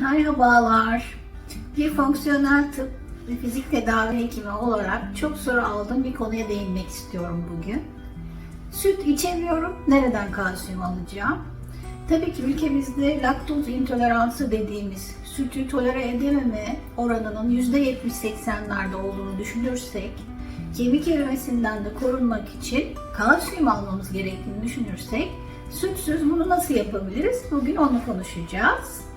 Merhabalar. Bir fonksiyonel tıp ve fizik tedavi hekimi olarak çok soru aldığım bir konuya değinmek istiyorum bugün. Süt içemiyorum, nereden kalsiyum alacağım? Tabii ki ülkemizde laktoz intoleransı dediğimiz sütü tolere edememe oranının %70-80'lerde olduğunu düşünürsek, kemik erimesinden de korunmak için kalsiyum almamız gerektiğini düşünürsek, sütsüz bunu nasıl yapabiliriz? Bugün onu konuşacağız.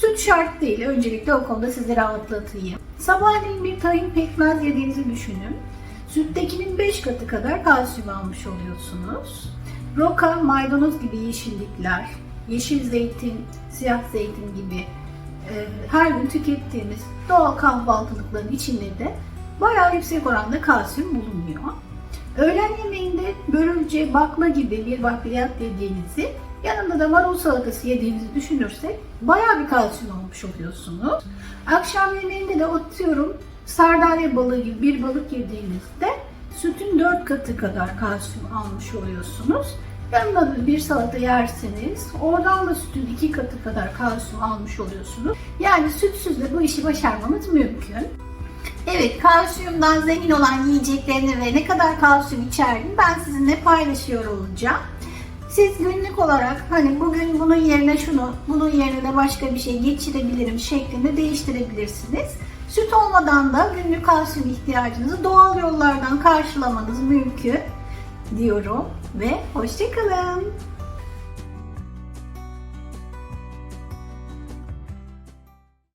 Süt şart değil. Öncelikle o konuda sizi rahatlatayım. Sabahleyin bir tahin pekmez yediğinizi düşünün. Süttekinin 5 katı kadar kalsiyum almış oluyorsunuz. Roka, maydanoz gibi yeşillikler, yeşil zeytin, siyah zeytin gibi e, her gün tükettiğimiz doğal kahvaltılıkların içinde de bayağı yüksek oranda kalsiyum bulunuyor. Öğlen yemeğinde börülce, bakla gibi bir bakliyat yediğinizi yanında da marul salatası yediğinizi düşünürsek bayağı bir kalsiyum almış oluyorsunuz. Akşam yemeğinde de atıyorum sardalya balığı gibi bir balık yediğinizde sütün 4 katı kadar kalsiyum almış oluyorsunuz. Yanına bir salata yerseniz oradan da sütün 2 katı kadar kalsiyum almış oluyorsunuz. Yani sütsüz de bu işi başarmamız mümkün. Evet, kalsiyumdan zengin olan yiyeceklerini ve ne kadar kalsiyum içerdiğini ben sizinle paylaşıyor olacağım. Siz günlük olarak hani bugün bunun yerine şunu, bunun yerine de başka bir şey geçirebilirim şeklinde değiştirebilirsiniz. Süt olmadan da günlük kalsiyum ihtiyacınızı doğal yollardan karşılamanız mümkün diyorum ve hoşçakalın.